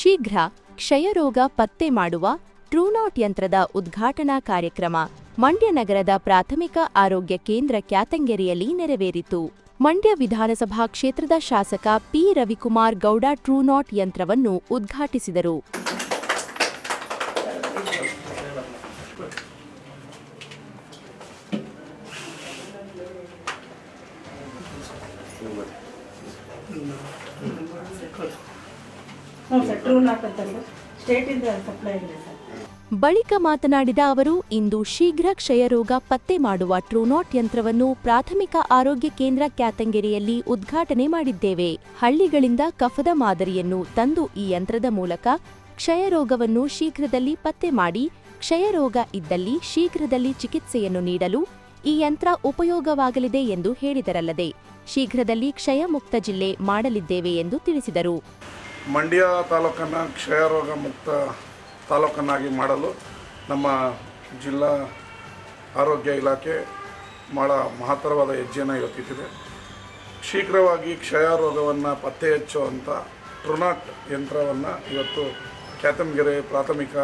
ಶೀಘ್ರ ಕ್ಷಯರೋಗ ಪತ್ತೆ ಮಾಡುವ ಟ್ರೂನಾಟ್ ಯಂತ್ರದ ಉದ್ಘಾಟನಾ ಕಾರ್ಯಕ್ರಮ ಮಂಡ್ಯ ನಗರದ ಪ್ರಾಥಮಿಕ ಆರೋಗ್ಯ ಕೇಂದ್ರ ಕ್ಯಾತಂಗೆರೆಯಲ್ಲಿ ನೆರವೇರಿತು. ಮಂಡ್ಯ ವಿಧಾನಸಭಾ ಕ್ಷೇತ್ರದ ಶಾಸಕ ಪಿ. ರವಿಕುಮಾರ್ ಗೌಡ ಟ್ರೂನಾಟ್ ಯಂತ್ರವನ್ನು ಉದ್ಘಾಟಿಸಿದರು. ಬಳಿಕ ಮಾತನಾಡಿದ ಅವರು, ಇಂದು ಶೀಘ್ರ ಕ್ಷಯರೋಗ ಪತ್ತೆ ಮಾಡುವ ಟ್ರೂನಾಟ್ ಯಂತ್ರವನ್ನು ಪ್ರಾಥಮಿಕ ಆರೋಗ್ಯ ಕೇಂದ್ರ ಕ್ಯಾತಂಗೆರೆಯಲ್ಲಿ ಉದ್ಘಾಟನೆ ಮಾಡಿದ್ದೇವೆ. ಹಳ್ಳಿಗಳಿಂದ ಕಫದ ಮಾದರಿಯನ್ನು ತಂದು ಈ ಯಂತ್ರದ ಮೂಲಕ ಕ್ಷಯರೋಗವನ್ನು ಶೀಘ್ರದಲ್ಲಿ ಪತ್ತೆ ಮಾಡಿ, ಕ್ಷಯರೋಗ ಇದ್ದಲ್ಲಿ ಶೀಘ್ರದಲ್ಲಿ ಚಿಕಿತ್ಸೆಯನ್ನು ನೀಡಲು ಈ ಯಂತ್ರ ಉಪಯೋಗವಾಗಲಿದೆ ಎಂದು ಹೇಳಿದರಲ್ಲದೆ, ಶೀಘ್ರದಲ್ಲಿ ಕ್ಷಯಮುಕ್ತ ಜಿಲ್ಲೆ ಮಾಡಲಿದ್ದೇವೆ ಎಂದು ತಿಳಿಸಿದರು. ಮಂಡ್ಯ ತಾಲೂಕನ್ನು ಕ್ಷಯರೋಗ ಮುಕ್ತ ತಾಲೂಕನ್ನಾಗಿ ಮಾಡಲು ನಮ್ಮ ಜಿಲ್ಲಾ ಆರೋಗ್ಯ ಇಲಾಖೆ ಭಾಳ ಮಹತ್ತರವಾದ ಹೆಜ್ಜೆಯನ್ನು ಇವತ್ತಿಟ್ಟಿದೆ ಶೀಘ್ರವಾಗಿ ಕ್ಷಯ ರೋಗವನ್ನು ಪತ್ತೆ ಹಚ್ಚುವಂಥ ಟ್ರುನಾಟ್ ಯಂತ್ರವನ್ನು ಇವತ್ತು ಕ್ಯಾತಮಗೆರೆ ಪ್ರಾಥಮಿಕ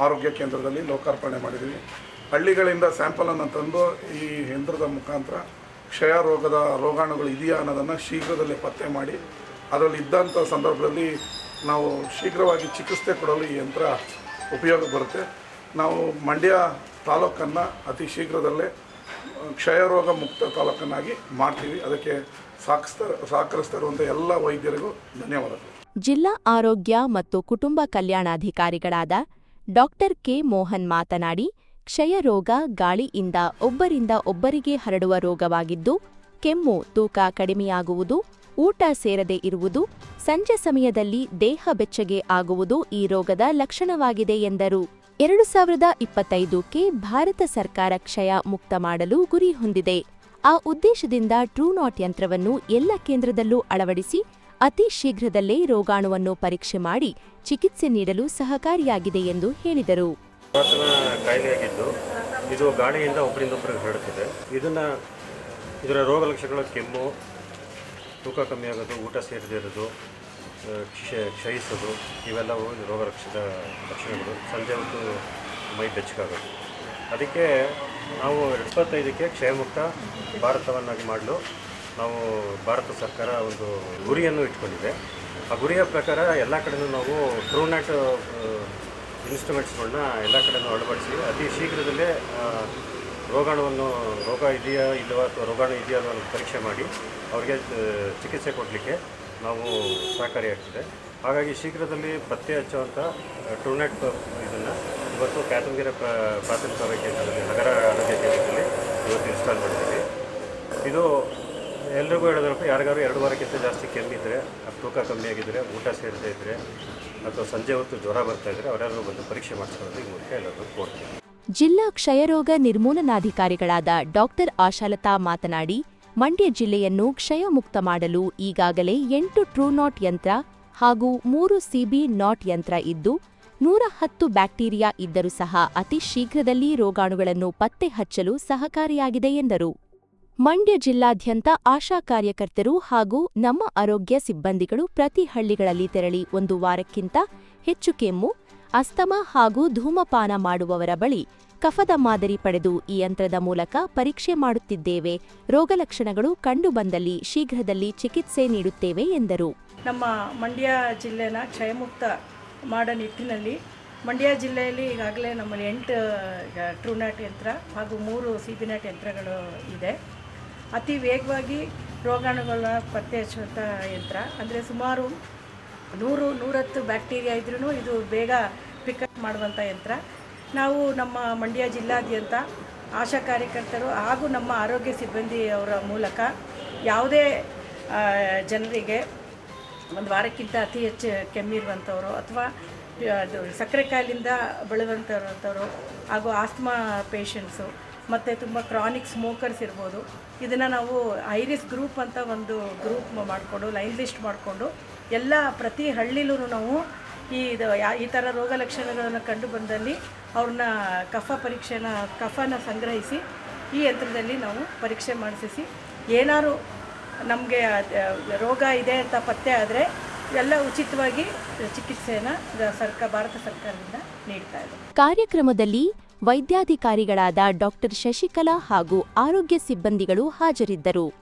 ಆರೋಗ್ಯ ಕೇಂದ್ರದಲ್ಲಿ ಲೋಕಾರ್ಪಣೆ ಮಾಡಿದ್ದೀವಿ. ಹಳ್ಳಿಗಳಿಂದ ಸ್ಯಾಂಪಲನ್ನು ತಂದು ಈ ಯಂತ್ರದ ಮುಖಾಂತರ ಕ್ಷಯ ರೋಗದ ರೋಗಾಣುಗಳು ಇದೆಯಾ ಅನ್ನೋದನ್ನು ಶೀಘ್ರದಲ್ಲೇ ಪತ್ತೆ ಮಾಡಿ ಅದರಲ್ಲಿ ಇದ್ದಂಥ ಸಂದರ್ಭದಲ್ಲಿ ನಾವು ಶೀಘ್ರವಾಗಿ ಚಿಕಿತ್ಸೆ ಕೊಡಲು ಈ ಯಂತ್ರ ಉಪಯೋಗ ಬರುತ್ತೆ. ನಾವು ಮಂಡ್ಯ ತಾಲೂಕನ್ನು ಅತಿ ಶೀಘ್ರದಲ್ಲೇ ಕ್ಷಯರೋಗ ಮುಕ್ತ ತಾಲೂಕನ್ನಾಗಿ ಮಾಡ್ತೀವಿ. ಅದಕ್ಕೆ ಸಾಕಿಸ್ತಾ ಎಲ್ಲ ವೈದ್ಯರಿಗೂ ಧನ್ಯವಾದಗಳು. ಜಿಲ್ಲಾ ಆರೋಗ್ಯ ಮತ್ತು ಕುಟುಂಬ ಕಲ್ಯಾಣಾಧಿಕಾರಿಗಳಾದ ಡಾಕ್ಟರ್ ಕೆ ಮೋಹನ್ ಮಾತನಾಡಿ, ಕ್ಷಯರೋಗ ಗಾಳಿಯಿಂದ ಒಬ್ಬರಿಂದ ಒಬ್ಬರಿಗೆ ಹರಡುವ ರೋಗವಾಗಿದ್ದು, ಕೆಮ್ಮು, ತೂಕ ಕಡಿಮೆಯಾಗುವುದು ಊಟ ಸೇರದೆ ಇರುವುದು ಸಂಜೆ ಸಮಯದಲ್ಲಿ ದೇಹ ಬೆಚ್ಚಗೆ ಆಗುವುದು ಈ ರೋಗದ ಲಕ್ಷಣವಾಗಿದೆ ಎಂದರು. ಎರಡು ಸಾವಿರದ ಇಪ್ಪತ್ತೈದಕ್ಕೆ ಭಾರತ ಸರ್ಕಾರ ಕ್ಷಯ ಮುಕ್ತ ಮಾಡಲು ಗುರಿ ಹೊಂದಿದೆ. ಆ ಉದ್ದೇಶದಿಂದ ಟ್ರೂನಾಟ್ ಯಂತ್ರವನ್ನು ಎಲ್ಲ ಕೇಂದ್ರದಲ್ಲೂ ಅಳವಡಿಸಿ ಅತಿ ಶೀಘ್ರದಲ್ಲೇ ರೋಗಾಣುವನ್ನು ಪರೀಕ್ಷೆ ಮಾಡಿ ಚಿಕಿತ್ಸೆ ನೀಡಲು ಸಹಕಾರಿಯಾಗಿದೆ ಎಂದು ಹೇಳಿದರು. ಇದು ಗಾಳಿಯಿಂದ ಒಬ್ಬರಿಂದ ಹರಡುತ್ತದೆ. ಇದನ್ನು ಇದರ ರೋಗ ಲಕ್ಷಣಗಳು ಕೆಮ್ಮು ತೂಕ ಕಮ್ಮಿ ಆಗೋದು, ಊಟ ಸೇರದಿರೋದು ಕ್ಷ, ಕ್ಷಯಿಸೋದು ಇವೆಲ್ಲವೂ ಇದು ರೋಗ ರಕ್ಷಿತ ಲಕ್ಷಣಗಳು. ಸಂಜೆ ಹೊತ್ತು ಮೈ ಬೆಚ್ಚಗಾಗೋದು. ಅದಕ್ಕೆ ನಾವು ಎರಡು ಇಪ್ಪತ್ತೈದಕ್ಕೆ ಕ್ಷಯಮುಕ್ತ ಭಾರತವನ್ನಾಗಿ ಮಾಡಲು ನಾವು ಭಾರತ ಸರ್ಕಾರ ಒಂದು ಗುರಿಯನ್ನು ಇಟ್ಕೊಂಡಿದೆ. ಆ ಗುರಿಯ ಪ್ರಕಾರ ಎಲ್ಲ ಕಡೆಯೂ ನಾವು ಟ್ರೂನೆಟ್ ಇನ್ಸ್ಟ್ರೂಮೆಂಟ್ಸ್ಗಳನ್ನ ಎಲ್ಲ ಕಡೆಯೂ ಅಳವಡಿಸಿ ಅತಿ ಶೀಘ್ರದಲ್ಲೇ ರೋಗಾಣುವನ್ನು, ರೋಗ ಇದೆಯಾ ಇಲ್ಲವಾ ಅಥವಾ ರೋಗಾಣು ಇದೆಯಾ ಅನ್ನೋದನ್ನು ಪರೀಕ್ಷೆ ಮಾಡಿ ಅವರಿಗೆ ಚಿಕಿತ್ಸೆ ಕೊಡಲಿಕ್ಕೆ ನಾವು ಸಹಕಾರಿಯಾಗ್ತದೆ. ಹಾಗಾಗಿ ಶೀಘ್ರದಲ್ಲಿ ಪತ್ತೆ ಹಚ್ಚುವಂಥ ಟೂನೆಟ್ ಇದನ್ನು ಇವತ್ತು ಕ್ಯಾತಂಗೆರೆ ಪ್ರ, ಪ್ರಾಥಮಿಕ ಆರೋಗ್ಯ ಕೇಂದ್ರದಲ್ಲಿ, ನಗರ ಆರೋಗ್ಯ ಕೇಂದ್ರದಲ್ಲಿ ಇವತ್ತು ಇನ್ಸ್ಟಾಲ್ ಮಾಡಿದ್ದೀವಿ. ಇದು ಎಲ್ರಿಗೂ ಹೇಳೋದ್ರಪ್ಪ ಯಾರಿಗಾರು ಎರಡು ವಾರಕ್ಕಿಂತ ಜಾಸ್ತಿ ಕೆಮ್ಮಿದ್ರೆ ತೂಕ ಕಮ್ಮಿ ಆಗಿದ್ದರೆ ಊಟ ಸೇರದೇ ಇದ್ದರೆ ಅಥವಾ ಸಂಜೆ ಹೊತ್ತು ಜ್ವರ ಬರ್ತಾ ಇದ್ದರೆ ಅವರೆಲ್ಲರೂ ಬಂದು ಪರೀಕ್ಷೆ ಮಾಡಿಸ್ಕೊಳ್ಳೋದು ಈ ಮೂಲಕ ಎಲ್ಲರೂ ಕೋರ್ತೀವಿ. ಜಿಲ್ಲಾ ಕ್ಷಯರೋಗ ನಿರ್ಮೂಲನಾಧಿಕಾರಿಗಳಾದ ಡಾಕ್ಟರ್ ಆಶಾಲತಾ ಮಾತನಾಡಿ, ಮಂಡ್ಯ ಜಿಲ್ಲೆಯನ್ನು ಕ್ಷಯಮುಕ್ತ ಮಾಡಲು ಈಗಾಗಲೇ ಎಂಟು ಟ್ರೂನಾಟ್ ಯಂತ್ರ ಹಾಗೂ ಮೂರು ಸಿಬಿ ನಾಟ್ ಯಂತ್ರ ಇದ್ದು, ನೂರ ಹತ್ತು ಬ್ಯಾಕ್ಟೀರಿಯಾ ಇದ್ದರೂ ಸಹ ಅತಿ ಶೀಘ್ರದಲ್ಲಿ ರೋಗಾಣುಗಳನ್ನು ಪತ್ತೆ ಹಚ್ಚಲು ಸಹಕಾರಿಯಾಗಿದೆ ಎಂದರು. ಮಂಡ್ಯ ಜಿಲ್ಲಾದ್ಯಂತ ಆಶಾ ಕಾರ್ಯಕರ್ತರು ಹಾಗೂ ನಮ್ಮ ಆರೋಗ್ಯ ಸಿಬ್ಬಂದಿಗಳು ಪ್ರತಿ ಹಳ್ಳಿಗಳಲ್ಲಿ ತೆರಳಿ ಒಂದು ವಾರಕ್ಕಿಂತ ಹೆಚ್ಚು ಕೆಮ್ಮು ಅಸ್ತಮ ಹಾಗೂ ಧೂಮಪಾನ ಮಾಡುವವರ ಬಳಿ ಕಫದ ಮಾದರಿ ಪಡೆದು ಈ ಯಂತ್ರದ ಮೂಲಕ ಪರೀಕ್ಷೆ ಮಾಡುತ್ತಿದ್ದೇವೆ. ರೋಗಲಕ್ಷಣಗಳು ಕಂಡುಬಂದಲ್ಲಿ ಶೀಘ್ರದಲ್ಲಿ ಚಿಕಿತ್ಸೆ ನೀಡುತ್ತೇವೆ ಎಂದರು. ನಮ್ಮ ಮಂಡ್ಯ ಜಿಲ್ಲೆನ ಕ್ಷಯಮುಕ್ತ ಮಾಡೋ ನಿಟ್ಟಿನಲ್ಲಿ ಮಂಡ್ಯ ಜಿಲ್ಲೆಯಲ್ಲಿ ಈಗಾಗಲೇ ನಮ್ಮಲ್ಲಿ ಎಂಟು ಟ್ರೂನಾಟ್ ಯಂತ್ರ ಹಾಗೂ ಮೂರು ಸಿಬಿನಾಟ್ ಯಂತ್ರಗಳು ಇದೆ. ಅತಿ ವೇಗವಾಗಿ ರೋಗಾಣುಗಳ ಪತ್ತೆ ಹಚ್ಚುವಂಥ ಯಂತ್ರ. ಅಂದರೆ ಸುಮಾರು ನೂರು, ನೂರತ್ತು ಬ್ಯಾಕ್ಟೀರಿಯಾ ಇದ್ರೂ ಇದು ಬೇಗ ಪಿಕಪ್ ಮಾಡುವಂಥ ಯಂತ್ರ. ನಾವು ನಮ್ಮ ಮಂಡ್ಯ ಜಿಲ್ಲಾದ್ಯಂತ ಆಶಾ ಕಾರ್ಯಕರ್ತರು ಹಾಗೂ ನಮ್ಮ ಆರೋಗ್ಯ ಸಿಬ್ಬಂದಿಯವರ ಮೂಲಕ ಯಾವುದೇ ಜನರಿಗೆ ಒಂದು ವಾರಕ್ಕಿಂತ ಅತಿ ಹೆಚ್ಚು ಕೆಮ್ಮಿರುವಂಥವರು ಅಥವಾ ಸಕ್ಕರೆ ಕಾಯಿಲಿಂದ ಬಳಲುವಂಥವ್ರು ಹಾಗೂ ಆಸ್ಮಾ ಪೇಷಂಟ್ಸು ಮತ್ತು ತುಂಬ ಕ್ರಾನಿಕ್ ಸ್ಮೋಕರ್ಸ್ ಇರ್ಬೋದು. ಇದನ್ನು ನಾವು ಐರಿಸ್ ಗ್ರೂಪ್ ಅಂತ ಒಂದು ಗ್ರೂಪ್ ಮಾಡಿಕೊಂಡು, ಲೈನ್ ಲಿಸ್ಟ್ ಮಾಡಿಕೊಂಡು, ಎಲ್ಲ ಪ್ರತಿ ಹಳ್ಳಿಲೂ ನಾವು ಈ ಇದು ಈ ಥರ ರೋಗ ಲಕ್ಷಣಗಳನ್ನು ಕಂಡು ಬಂದಲ್ಲಿ ಅವ್ರನ್ನ ಕಫ ಪರೀಕ್ಷೆನ, ಕಫನ ಸಂಗ್ರಹಿಸಿ ಈ ಯಂತ್ರದಲ್ಲಿ ನಾವು ಪರೀಕ್ಷೆ ಮಾಡಿಸಿ ಏನಾದ್ರು ನಮಗೆ ರೋಗ ಇದೆ ಅಂತ ಪತ್ತೆ ಆದರೆ ಎಲ್ಲ ಉಚಿತವಾಗಿ ಚಿಕಿತ್ಸೆಯನ್ನು ಸರ್ಕಾರ ಭಾರತ ಸರ್ಕಾರದಿಂದ ನೀಡ್ತಾ ಇದೆ. ಕಾರ್ಯಕ್ರಮದಲ್ಲಿ ವೈದ್ಯಾಧಿಕಾರಿಗಳಾದ ಡಾಕ್ಟರ್ ಶಶಿಕಲಾ ಹಾಗೂ ಆರೋಗ್ಯ ಸಿಬ್ಬಂದಿಗಳು ಹಾಜರಿದ್ದರು.